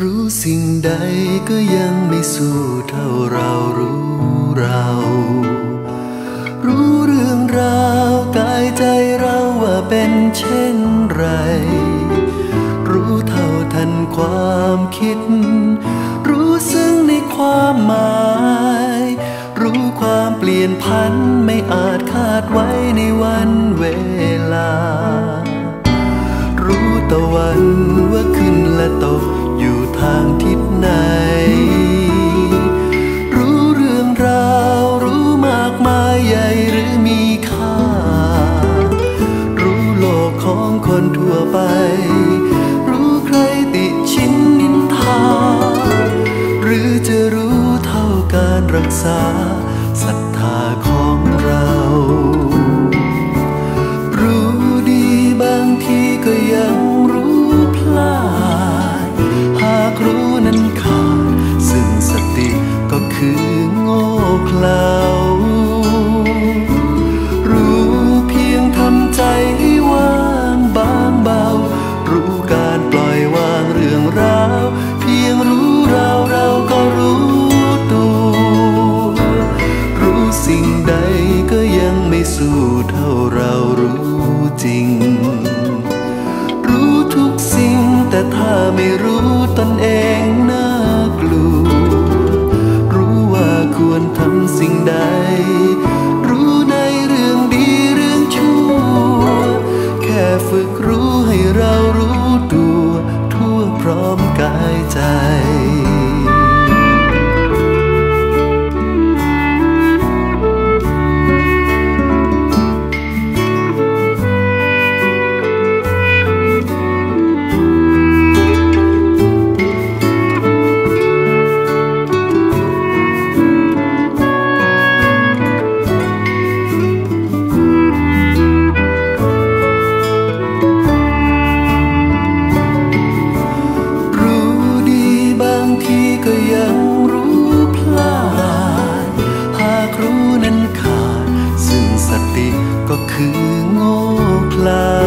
รู้สิ่งใดก็ยังไม่สู้เท่าเรารู้เรา รู้เรื่องราวกายใจเราว่าเป็นเช่นไร รู้เท่าทันความคิด รู้ซึ่งในความหมาย รู้ความเปลี่ยนพันไม่อาจคาดไว้ในวันเวลา รู้ตะวันว่า รู้นั้นขาด ซึ่งสติก็คือโง่คลา